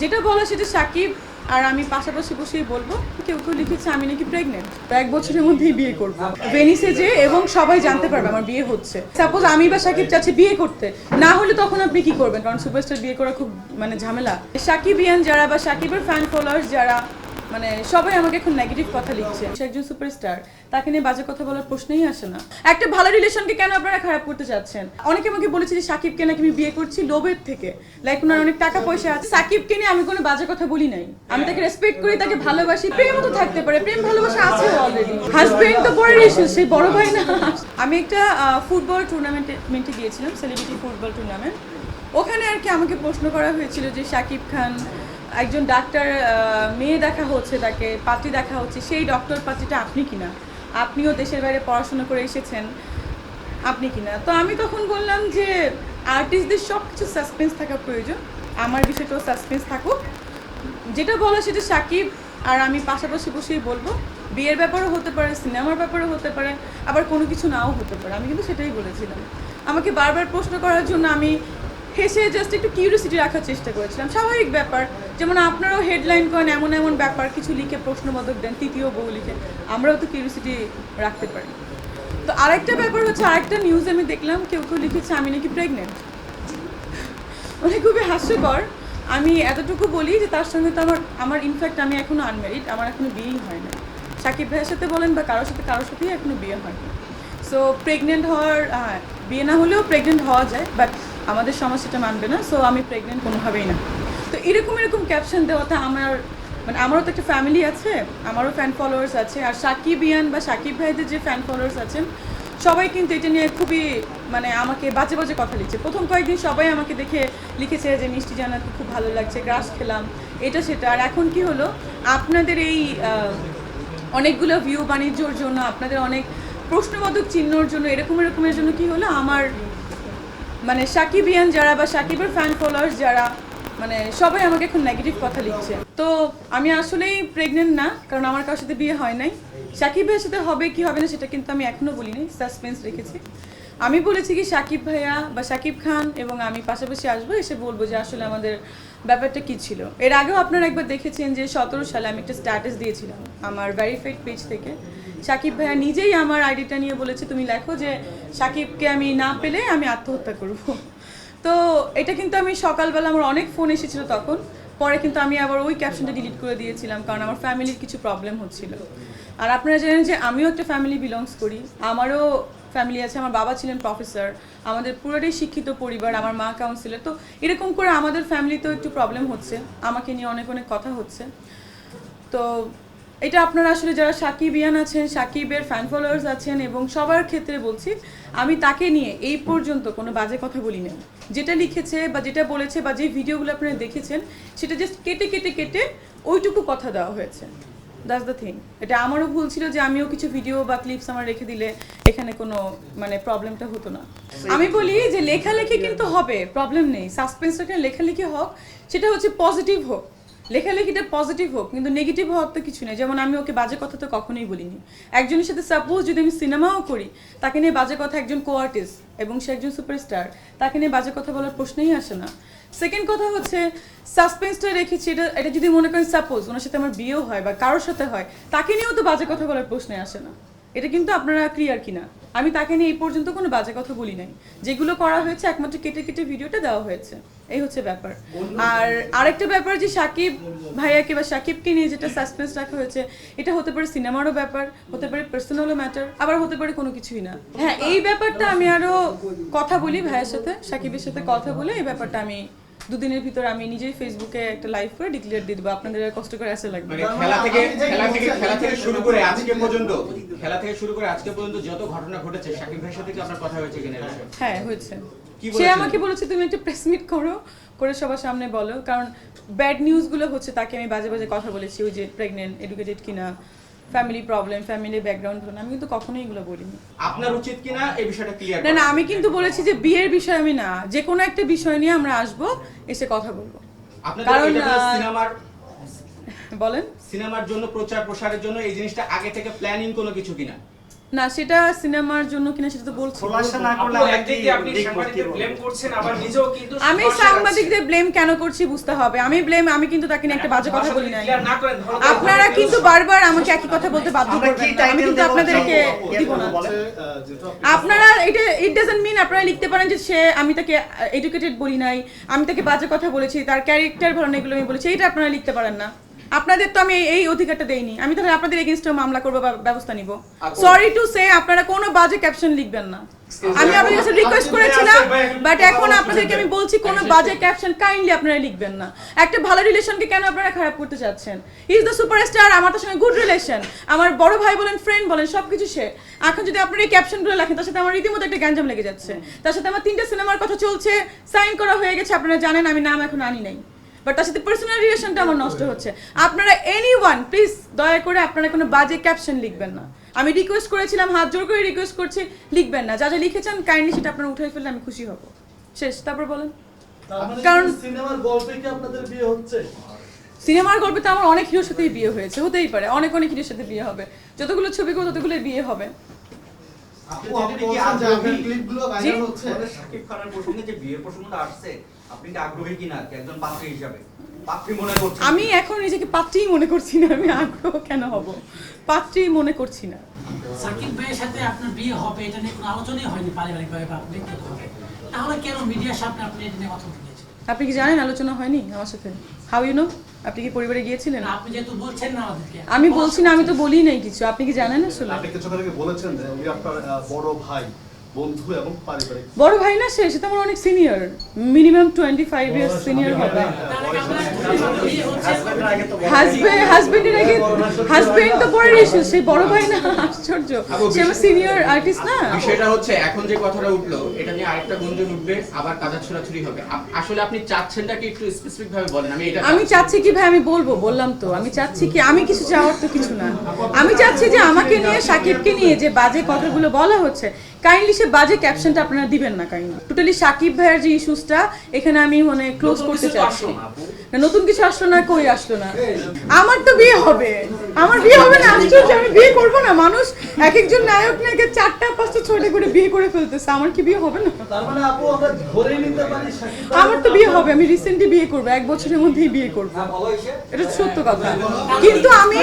যেটা বলা সেটা সাকিব আর আমি পাশাপাশি বসেই বলব। কেউ কেউ লিখেছে, আমি নাকি প্রেগনেন্ট এক বছরের মধ্যেই বিয়ে করব। ভেনিসে যে এবং সবাই জানতে পারবে আমার বিয়ে হচ্ছে। সাপোজ আমি বা সাকিব চাচ্ছি বিয়ে করতে। না হলে তখন আপনি কি করবেন? কারণ সুপারস্টার বিয়ে করা খুব মানে ঝামেলা। সাকিবিয়ান যারা বা সাকিবের ফ্যান ফলোয়ার্স যারা মানে সবাই আমাকে এখন নেগেটিভ কথা লিখছে। সে একজন সুপারস্টার তাকে নিয়ে বাজে কথা বলার প্রশ্নই আসে না। একটা ভালো রিলেশনকে কেন আপনারা খারাপ করতে চাচ্ছেন? অনেকে আমাকে বলেছে যে, সাকিবকে নাকি আমি বিয়ে করছি লোভের থেকে। লাইক ওনার অনেক টাকা পয়সা আছে। সাকিবকে নিয়ে আমি কোনো বাজে কথা বলি নাই। আমি তাকে রেসপেক্ট করি, তাকে ভালোবাসি। প্রেমও তো থাকতে পারে, প্রেম ভালোবাসা আছে অলরেডি হাজবেন্ড তো পরের ইস্যু সেই বড় ভাই না। আমি একটা ফুটবল টুর্নামেন্টে মেন্টে গিয়েছিলাম সেলিব্রিটি ফুটবল টুর্নামেন্ট ওখানে আর কি আমাকে প্রশ্ন করা হয়েছিল যে, সাকিব খান একজন ডাক্তার মেয়ে দেখা হচ্ছে, তাকে পাত্রী দেখা হচ্ছে, সেই ডক্টর পাত্রীটা আপনি কিনা? আপনিও দেশের বাইরে পড়াশোনা করে এসেছেন, আপনি কিনা? তো আমি তখন বললাম যে আর্টিস্টদের সব কিছু সাসপেন্স থাকা প্রয়োজন। আমার বিষয়টাও সাসপেন্স থাকুক। যেটা বলা সেটা সাকিব, আর আমি পাশাপাশি বসেই বলব, বিয়ের ব্যাপারও হতে পারে, সিনেমার ব্যাপারও হতে পারে, আবার কোনো কিছু নাও হতে পারে। আমি কিন্তু সেটাই বলেছিলাম। আমাকে বারবার প্রশ্ন করার জন্য আমি হেসে জাস্ট একটু কিউরিয়াসিটি রাখার চেষ্টা করেছিলাম। স্বাভাবিক ব্যাপার। যেমন আপনারাও হেডলাইন করেন এমন এমন ব্যাপার কিছু লিখে প্রশ্নবোধক দেন তৃতীয় বউ লিখে আমরাও তো কিউরিয়াসিটি রাখতে পারি। তো আরেকটা ব্যাপার হচ্ছে আরেকটা নিউজ আমি দেখলাম কেউ কেউ লিখেছে আমি নাকি প্রেগনেন্ট মানে খুবই হাস্যকর। আমি এতটুকু বলি যে তার সঙ্গে তো আমার আমার ইনফ্যাক্ট আমি এখনও আনম্যারিড আমার এখনও বিয়েই হয় না সাকিব ভাইয়ের সাথে বলেন বা কারোর সাথে কারোর সাথেই এখনও বিয়ে হয় না সো প্রেগনেন্ট হওয়ার হ্যাঁ, বিয়ে না হলেও প্রেগনেন্ট হওয়া যায় বাট আমাদের সমাজ সেটা মানবে না সো আমি প্রেগনেন্ট কোনোভাবেই না। তো এরকম এরকম ক্যাপশন দেওয়াতে আমার মানে আমারও তো একটা ফ্যামিলি আছে, আমারও ফ্যান ফলোয়ার্স আছে, আর সাকিব ইয়ান বা সাকিব ভাইদের যে ফ্যান ফলোয়ার্স আছেন, সবাই কিন্তু এটা নিয়ে খুবই মানে আমাকে বাজে বাজে কথা লিখছে। প্রথম কয়েকদিন সবাই আমাকে দেখে লিখেছে যে, মিষ্টি জানাতে খুব ভালো লাগছে, গ্রাস খেলাম। এটা সেটা। আর এখন কি হলো? আপনাদের এই অনেকগুলো ভিউ বাণিজ্যর জন্য, আপনাদের অনেক প্রশ্নবোধক চিহ্নর জন্য, এরকম এরকমের জন্য কি হলো? আমার মানে সাকিবিয়ান যারা বা সাকিবের ফ্যান ফলোয়ার্স যারা মানে সবাই আমাকে এখন নেগেটিভ কথা লিখছে। তো আমি আসলেই প্রেগনেন্ট না, কারণ আমার কারোর সাথে বিয়ে হয় নাই। সাকিবের সাথে হবে কি হবে না সেটা কিন্তু আমি এখনও বলিনি সাসপেন্স রেখেছি। আমি বলেছি কি সাকিব ভাইয়া বা সাকিব খান এবং আমি পাশাপাশি আসব, এসে বলব যে আসলে আমাদের ব্যাপারটা কি ছিল। এর আগেও আপনারা একবার দেখেছেন যে সতেরো সালে আমি একটা স্ট্যাটাস দিয়েছিলাম আমার ভেরিফাইড পেজ থেকে। সাকিব ভাইয়া নিজেই আমার আইডিটা নিয়ে বলেছে, তুমি লেখো যে সাকিবকে আমি না পেলে আমি আত্মহত্যা করব। তো এটা কিন্তু আমি সকালবেলা আমার অনেক ফোন এসেছিল তখন। পরে কিন্তু আমি আবার ওই ক্যাপশনটা ডিলিট করে দিয়েছিলাম, কারণ আমার ফ্যামিলির কিছু প্রবলেম হচ্ছিল। আর আপনারা জানেন যে আমিও একটা ফ্যামিলি বিলংস করি। আমারও ফ্যামিলি আছে, আমার বাবা ছিলেন প্রফেসর আমাদের পুরোটাই শিক্ষিত পরিবার, আমার মা কাউন্সিলর তো এরকম করে আমাদের ফ্যামিলিতেও একটু প্রবলেম হচ্ছে। আমাকে নিয়ে অনেক অনেক কথা হচ্ছে। তো এটা আপনারা আসলে যারা সাকিব ইয়ান আছেন, সাকিবের ফ্যান ফলোয়ার্স আছেন এবং সবার ক্ষেত্রে বলছি, আমি তাকে নিয়ে এই পর্যন্ত কোনো বাজে কথা বলি না যেটা লিখেছে বা যেটা বলেছে বা যে ভিডিওগুলো আপনারা দেখেছেন, সেটা জাস্ট কেটে কেটে কেটে ওইটুকু কথা দেওয়া হয়েছে। দ্যাটস দ্য থিং এটা আমারও ভুল ছিল যে আমিও কিছু ভিডিও বা ক্লিপস আমার রেখে দিলে এখানে কোনো মানে প্রবলেমটা হতো না। আমি বলি যে লেখালেখি কিন্তু হবে প্রবলেম নেই। সাসপেন্স সাসপেন্সটা লেখালেখি হোক, সেটা হচ্ছে পজিটিভ হোক। লেখালেখিটা পজিটিভ হোক, কিন্তু নেগেটিভ হওয়ার তো কিছু নেই। যেমন আমি ওকে বাজে কথা তো কখনোই বলিনি। একজনের সাথে সাপোজ যদি আমি সিনেমাও করি, তাকে নিয়ে বাজে কথা একজন কো আর্টিস্ট এবং সে একজন সুপারস্টার তাকে নিয়ে বাজে কথা বলার প্রশ্নই আসে না। সেকেন্ড কথা হচ্ছে সাসপেন্সটা রেখেছি, এটা এটা যদি মনে করেন সাপোজ ওনার সাথে আমার বিয়েও হয় বা কারোর সাথে হয়, তাকে নিয়েও তো বাজে কথা বলার প্রশ্নে আসে না। এটা কিন্তু আপনারা ক্লিয়ার কিনা? আমি তাকে নিয়ে এই পর্যন্ত কোনো বাজে কথা বলি নাই। যেগুলো করা হয়েছে, একমাত্র কেটে কেটে ভিডিওটা দেওয়া হয়েছে। এই হচ্ছে ব্যাপার। আর আরেকটা ব্যাপার যে সাকিব ভাইয়াকে বা সাকিবকে নিয়ে যেটা সাসপেন্স রাখা হয়েছে, এটা হতে পারে সিনেমারও ব্যাপার, হতে পারে পার্সোনালও ম্যাটার আবার হতে পারে কোনো কিছুই না। হ্যাঁ এই ব্যাপারটা আমি আরও কথা বলি ভাইয়ের সাথে, সাকিবের সাথে কথা বলে এই ব্যাপারটা আমি দুদিনের ভিতর আমি নিজেই ফেসবুকে একটা লাইভ করে ডিক্লেয়ার দিয়ে দেবো। আপনাদের আর কষ্ট করে আসা লাগবে মানে খেলা থেকে খেলা থেকে খেলা থেকে শুরু করে আজকে পর্যন্ত খেলা থেকে শুরু করে আজকে পর্যন্ত যত ঘটনা ঘটেছে সাকিব ভাইয়ের সাথে কি আপনার কথা হয়েছে কিনা হ্যাঁ হয়েছে। সে আমাকে বলেছে তুমি একটা প্রেস মিট করো করে সবার সামনে বলো। কারণ ব্যাড নিউজগুলো হচ্ছে তাকে আমি বাজে বাজে কথা বলেছি ওই যে প্রেগনেন্ট এডুকেটেড কিনা। ফ্যামিলি প্রবলেম ফ্যামিলি ব্যাকগ্রাউন্ড ধরুন আমি কিন্তু কখনোই এগুলো বলিনি। আপনার উচিত কিনা এই বিষয়টা ক্লিয়ার না না আমি কিন্তু বলেছি যে বিয়ের বিষয় আমি না যে কোনো একটা বিষয় নিয়ে আমরা আসব এসে কথা বলব। কারণ, সিনেমার বলেন? সিনেমার জন্য প্রচার প্রসারের জন্য এই জিনিসটা আগে থেকে প্ল্যানিং কোনো কিছু কিনা? না সেটা সিনেমার জন্য কিনা সেটা তো বলছি। খোলাসা না করলে আপনি সাংবাদিকদের ব্লেম করছেন আবার নিজেও কিন্তু আমি সাংবাদিকদের ব্লেম কেন করছি বুঝতে হবে। আমি ব্লেম আমি কিন্তু তাকে নিয়ে একটা বাজে কথা বলি নাই। আপনারা কিন্তু বারবার আমাকে একই কথা বলতে বাধ্য করবেন আমি কিন্তু আপনাদেরকে দিব না। আপনারা এটা ইট ডাজন্ট মিন আপনারা লিখতে পারেন যে সে আমি তাকে এডুকেটেড বলি নাই। আমি তাকে বাজে কথা বলেছি তার ক্যারেক্টার ভালো না এগুলো আমি বলেছি। এটা আপনারা লিখতে পারেন না। আপনাদের তো আমি এই অধিকারটা দেইনি। আমি তাহলে আপনাদের এগেনস্টে মামলা করব বা ব্যবস্থা নিব। সরি টু সে আপনারা কোনো বাজে ক্যাপশন লিখবেন না। আমি আপনাদের কাছে রিকোয়েস্ট করেছিলাম বাট এখন আপনাদেরকে আমি বলছি কোনো বাজে ক্যাপশন কাইন্ডলি আপনারা লিখবেন না। একটা ভালো রিলেশনকে কেন আপনারা খারাপ করতে চাচ্ছেন? ইজ দ্য সুপারস্টার আমার তার সঙ্গে গুড রিলেশন আমার বড় ভাই বলেন ফ্রেন্ড বলেন সবকিছু সে। এখন যদি আপনারা এই ক্যাপশনগুলো লেখেন তার সাথে আমার রীতিমতো একটা গ্যাঞ্জাম লেগে যাচ্ছে। তার সাথে আমার তিনটা সিনেমার কথা চলছে সাইন করা হয়ে গেছে আপনারা জানেন আমি নাম এখন আনি নাই। বাট তার সাথে পার্সোনাল রিলেশনটা আমার নষ্ট হচ্ছে। আপনারা এনি ওয়ান প্লিজ দয়া করে আপনারা কোনো বাজে ক্যাপশন লিখবেন না। আমি রিকোয়েস্ট করেছিলাম হাত জোর করে রিকোয়েস্ট করছি লিখবেন না। যা যা লিখেছেন কাইন্ডলি সেটা আপনারা উঠাই ফেললে আমি খুশি হব। শেষ তারপর বলেন। কারণ কারণ- সিনেমার গল্পে কি আপনাদের বিয়ে হচ্ছে? সিনেমার গল্পে তো আমার অনেক হিরোর সাথেই বিয়ে হয়েছে হতেই পারে। অনেক অনেক হিরোর সাথে বিয়ে হবে। যতগুলো ছবি করব ততগুলো বিয়ে হবে। আপনি যেটা বলছেন যে আপনার ক্লিপগুলো? ভাইরাল হচ্ছে? খানের প্রসঙ্গে যে বিয়ের প্রসঙ্গটা আসছে আপনি কি আগ্রহী কিনা? একজন পাত্রী হিসাবে? পাত্রী মনে করছেন আমি এখন নিজেকে পাত্রীই মনে করছি না আমি আগ্রহ কেন হব? পাত্রীই মনে করছি না। সাকিব ভাইয়ের সাথে আপনার বিয়ে হবে এটা নিয়ে কোনো আলোচনাই হয়নি পারিবারিকভাবে বা ব্যক্তিগতভাবে। তাহলে কেন মিডিয়ার সামনে আপনি এটা নিয়ে কথা বলেছেন? আপনি কি জানেন আলোচনা হয়নি আমার সাথে? হাউ ইউ নো আপনি কি পরিবারে গিয়েছিলেন? আপনি যেহেতু বলছেন না আমাদেরকে। আমি বলছি না আমি তো বলি নাই কিছু। আপনি কি জানেন আসলে? আপনি আগে বলেছেন যে উনি আপনার বড় ভাই। বন্ধু এবং পারিবারিক বড় ভাই না সে? সে তো আমার অনেক senior minimum twenty five years senior হবে। হাজবেন্ড হাজবেন্ডের আগে হাজবেন্ড তো পরের ইস্যু সেই বড় ভাই না আশ্চর্য। সে আমার সিনিয়র আর্টিস্ট না? বিষয়টা হচ্ছে এখন যে কথাটা উঠল এটা নিয়ে আরেকটা গুঞ্জন উঠবে আবার কাদা ছোড়াছুড়ি হবে। আসলে আপনি চাচ্ছেনটা কি একটু স্পেসিফিক ভাবে বলেন? আমি এটা আমি চাচ্ছি। কি ভাই? আমি বলব বললাম তো। আমি চাচ্ছি কি আমি কিছু চাওয়ার তো কিছু না। আমি চাচ্ছি যে আমাকে নিয়ে সাকিবকে নিয়ে যে বাজে কথাগুলো বলা হচ্ছে কাইন্ডলি সে বাজে ক্যাপশনটা আপনারা দিবেন না কাইন্ডলি টোটালি সাকিব ভাইয়ের যে ইস্যুসটা এখানে আমি মানে ক্লোজ করতে চাচ্ছি। নতুন কিছু আসলো না কই আসলো না? আমার তো বিয়ে হবে। আমার বিয়ে হবে না আশ্চর্য আমি বিয়ে করব না। মানুষ এক একজন নায়ক নায়কের চারটা পাঁচটা ছয়টা করে বিয়ে করে ফেলতেছে। আমার কি বিয়ে হবে না? তার মানে আপু আমরা ধরে নিতে পারি শাকিব আমার তো বিয়ে হবে আমি রিসেন্টলি বিয়ে করব এক বছরের মধ্যেই বিয়ে করব। এটা সত্য কথা। কিন্তু আমি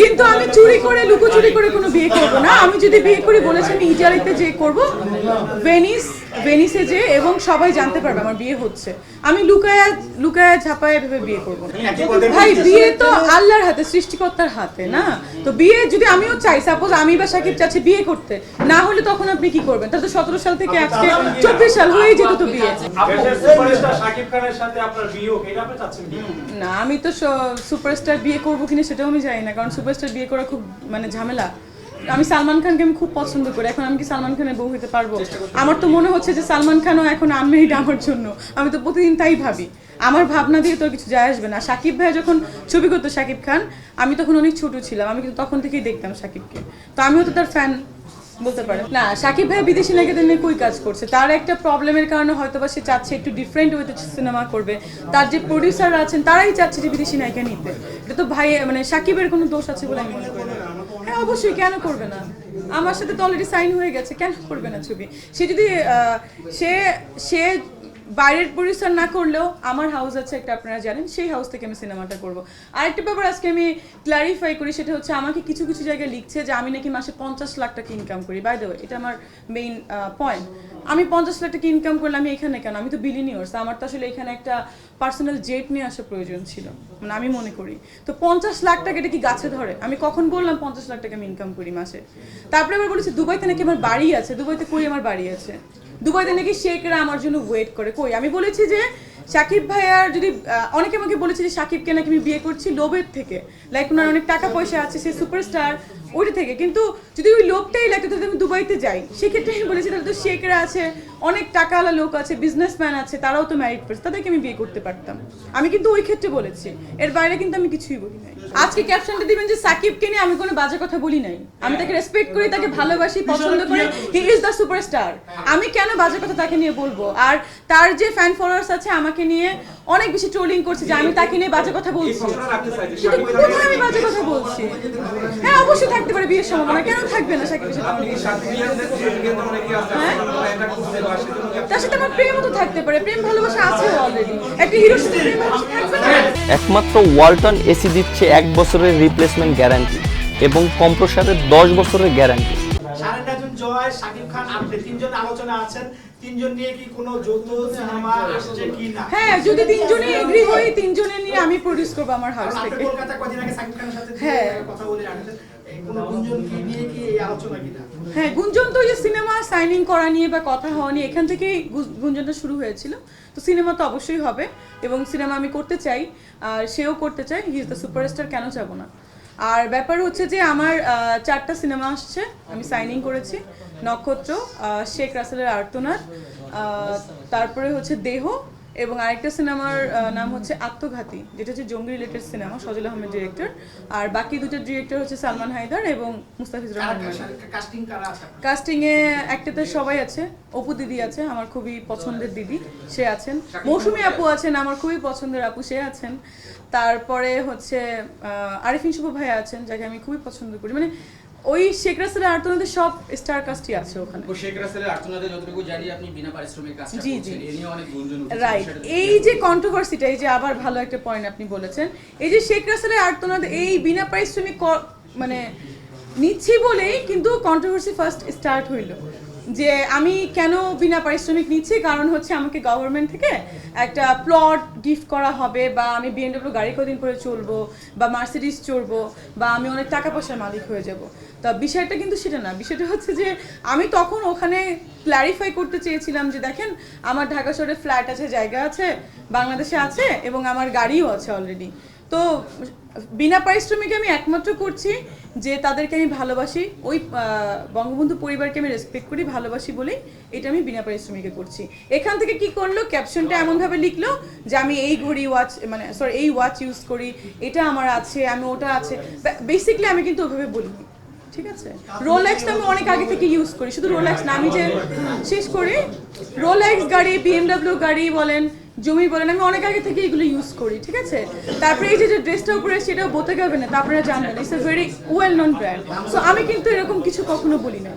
কিন্তু আমি চুরি করে লুকোচুরি করে কোনো বিয়ে করব না। আমি যদি বিয়ে করি বলেছি আমি ইটালিতে যে করব। ভেনিস ভেনিসে যে এবং সবাই জানতে পারবে আমার বিয়ে হচ্ছে। আমি লুকায়া লুকায়া ঝাপায় ভেবে বিয়ে করব। ভাই বিয়ে তো আল্লাহর হাতে সৃষ্টিকর্তার হাতে না? তো বিয়ে যদি আমিও চাই সাপোজ আমি বা সাকিব চাচ্ছি বিয়ে করতে না হলে তখন আপনি কি করবেন? তাহলে তো সতেরো সাল থেকে আজকে চব্বিশ সাল হয়ে যেত তো বিয়ে। না আমি তো সুপারস্টার বিয়ে করব কিনা সেটাও আমি জানি না কারণ সুপারস্টার বিয়ে করা খুব মানে ঝামেলা। আমি সালমান খানকে আমি খুব পছন্দ করি। এখন আমি কি সালমান খানের বউ হতে পারব? আমার তো মনে হচ্ছে যে সালমান খানও এখন আনমেরিড আমার জন্য। আমি তো প্রতিদিন তাই ভাবি। আমার ভাবনা দিয়ে তোর কিছু যায় আসবে না। সাকিব ভাই যখন ছবি করতো সাকিব খান, আমি তখন অনেক ছোট ছিলাম। আমি কিন্তু তখন থেকেই দেখতাম সাকিবকে। তো আমিও তো তার ফ্যান বলতে পারে না, সাকিব ভাই বিদেশি নায়িকাদের নিয়ে কই কাজ করছে? তার একটা প্রবলেমের কারণে হয়তো বা সে চাচ্ছে একটু ডিফারেন্ট ওয়েতে সিনেমা করবে। তার যে প্রডিউসাররা আছেন, তারাই চাচ্ছে যে বিদেশি নায়িকা নিতে। এটা তো ভাই মানে সাকিবের কোনো দোষ আছে বলে আমি মনে করি হ্যাঁ অবশ্যই, কেন করবে না? আমার সাথে তো অলরেডি সাইন হয়ে গেছে, কেন করবে না ছবি? সে যদি সে সে বাইরের প্রডিউসার না করলেও আমার হাউস আছে একটা, আপনারা জানেন, সেই হাউস থেকে আমি সিনেমাটা করব। আরেকটা ব্যাপার আজকে আমি ক্লারিফাই করি, সেটা হচ্ছে আমাকে কিছু কিছু জায়গায় লিখছে যে আমি নাকি মাসে পঞ্চাশ লাখ টাকা ইনকাম করি। বাই দ্য এটা আমার মেইন পয়েন্ট আমি পঞ্চাশ লাখ টাকা ইনকাম করলে আমি এখানে কেন? আমি তো বিলিনিয়ার্স আমার তো আসলে এখানে একটা পার্সোনাল জেট নিয়ে আসা প্রয়োজন ছিল। মানে আমি মনে করি। তো পঞ্চাশ লাখ টাকা এটা কি গাছে ধরে? আমি কখন বললাম পঞ্চাশ লাখ টাকা আমি ইনকাম করি মাসে? তারপরে আবার বলেছি, দুবাইতে নাকি আমার বাড়ি আছে, দুবাইতে কই আমার বাড়ি আছে? দুবাইতে নাকি শেখরা আমার জন্য ওয়েট করে। কই? আমি বলেছি যে সাকিব ভাইয়ার যদি অনেকে আমাকে বলেছে যে সাকিবকে নাকি আমি বিয়ে করছি লোভের থেকে। লাইক ওনার অনেক টাকা পয়সা আছে, সে সুপারস্টার ওইটা থেকে। কিন্তু যদি ওই লোকটাই লাগে তাহলে আমি দুবাইতে যাই। সেক্ষেত্রে আমি বলেছি তাহলে তো শেখরা আছে অনেক টাকাওয়ালা লোক আছে বিজনেসম্যান আছে তারাও তো ম্যারিড পার্সন তাদেরকে আমি বিয়ে করতে পারতাম। আমি কিন্তু ওই ক্ষেত্রে বলেছি। এর বাইরে কিন্তু আমি কিছুই বলি নাই। আজকে ক্যাপশনটা দিবেন যে সাকিবকে নিয়ে আমি কোনো বাজে কথা বলি নাই। আমি তাকে রেসপেক্ট করি তাকে ভালোবাসি পছন্দ করি। হি ইজ দ্য সুপারস্টার আমি কেন বাজে কথা তাকে নিয়ে বলব? আর তার যে ফ্যান ফলোয়ার্স আছে আমাকে নিয়ে অনেক বেশি ট্রোলিং করছে যে আমি তাকে নিয়ে বাজে কথা বলছি। কিন্তু কোথায় আমি বাজে কথা বলছি? হ্যাঁ অবশ্যই থাকতে পারে বিয়ের সম্ভাবনা কেন থাকবে না সাকিবের সাথে? হ্যাঁ? তার সাথে আমার প্রেমও তো থাকতে পারে প্রেম ভালোবাসা আছে অলরেডি একটা হিরোর সাথে প্রেম ভালোবাসা থাকবে না? একমাত্র ওয়ালটন এসি দিচ্ছে এক বছরের রিপ্লেসমেন্ট গ্যারান্টি এবং কম্প্রসারের দশ বছরের গ্যারান্টি জয় শাকিব খান আপনি তিনজন আলোচনা আছেন। তিনজন নিয়ে কি কোনো যৌথ সিনেমা আসছে কি না? হ্যাঁ যদি তিনজনে এগ্রি হই তিনজনে নিয়ে আমি প্রডিউস করব আমার হাউস কারণ আপনি কলকাতা কদিন আগে শাকিব খানের সাথে হ্যাঁ। কথা বলে রাখছেন এই কোনো গুঞ্জন কি এই আলোচনা কি না? হ্যাঁ গুঞ্জন তো যে সিনেমা সাইনিং করা নিয়ে বা কথা হওয়া নিয়ে এখান থেকেই গুঞ্জনটা শুরু হয়েছিল। তো সিনেমা তো অবশ্যই হবে এবং সিনেমা আমি করতে চাই। আর সেও করতে চাই হি ইজ দ্য সুপারস্টার কেন যাব না? আর ব্যাপার হচ্ছে যে আমার চারটা সিনেমা আসছে, আমি সাইনিং করেছি, নক্ষত্র শেখ রাসেলের আর্তনাদ তারপরে হচ্ছে দেহ এবং আরেকটা সিনেমার নাম হচ্ছে আত্মঘাতী যেটা হচ্ছে জঙ্গি related cinema Sajal Ahmed director আর বাকি দুটো ডিরেক্টর হচ্ছে সালমান হায়দার এবং মুস্তাফিজুর রহমান। কাস্টিং? এ একটাতে সবাই আছে অপু দিদি আছে আমার খুবই পছন্দের দিদি সে আছেন। মৌসুমী আপু আছেন আমার খুবই পছন্দের আপু সে আছেন। তারপরে হচ্ছে আরিফিন শুভ ভাই আছেন যাকে আমি খুবই পছন্দ করি। মানে ওই শেখ রাসেলের আর্তনাদের সব স্টার কাস্টই আছে ওখানে। ও শেখ রাসেলের আর্তনাদের যতটুকু জানি আপনি বিনা পারিশ্রমিক কাজ জি, করছেন জি। এ নিয়ে অনেক গুঞ্জন উঠছে রাইট এই যে কন্ট্রোভার্সিটা এই যে আবার ভালো একটা পয়েন্ট আপনি বলেছেন। এই যে শেখ রাসেলের আর্তনাদ এই বিনা পারিশ্রমিক মানে নিচ্ছি বলেই কিন্তু কন্ট্রোভার্সি ফার্স্ট স্টার্ট হইল। যে আমি কেন বিনা পারিশ্রমিক নিচ্ছি? কারণ হচ্ছে আমাকে গভর্নমেন্ট থেকে একটা প্লট গিফট করা হবে, বা আমি বিএনডব্লিউ গাড়ি কদিন পরে চলবো বা মার্সিডিস চড়বো, বা আমি অনেক টাকা পয়সার মালিক হয়ে যাব। তা বিষয়টা কিন্তু সেটা না। বিষয়টা হচ্ছে যে আমি তখন ওখানে ক্ল্যারিফাই করতে চেয়েছিলাম যে দেখেন, আমার ঢাকা শহরে ফ্ল্যাট আছে, জায়গা আছে, বাংলাদেশে আছে, এবং আমার গাড়িও আছে অলরেডি তো, বিনা পারিশ্রমিকে আমি একমাত্র করছি যে তাদেরকে আমি ভালোবাসি, ওই বঙ্গবন্ধু পরিবারকে আমি রেসপেক্ট করি, ভালোবাসি বলেই এটা আমি বিনা পারিশ্রমিকে করছি। এখান থেকে কি করল? ক্যাপশনটা এমনভাবে লিখলো যে আমি এই ঘড়ি ওয়াচ মানে সরি এই ওয়াচ ইউজ করি, এটা আমার আছে, আমি ওটা আছে। বেসিকলি আমি কিন্তু ওভাবে বলিনি, ঠিক আছে? রোলেক্স আমি অনেক আগে থেকে ইউজ করি, শুধু রোলেক্স না, আমি যে শেষ করি রোলেক্স গাড়ি বিএমডাব্লিউ গাড়ি বলেন জমি বলেন, আমি অনেক আগে থেকে এগুলো ইউজ করি, ঠিক আছে? তারপরে এই যে ড্রেসটা উপরে সেটাও বোতে গাবে না তারপরে জানবেন it's a very well known brand so আমি কিন্তু এরকম কিছু কখনো বলি না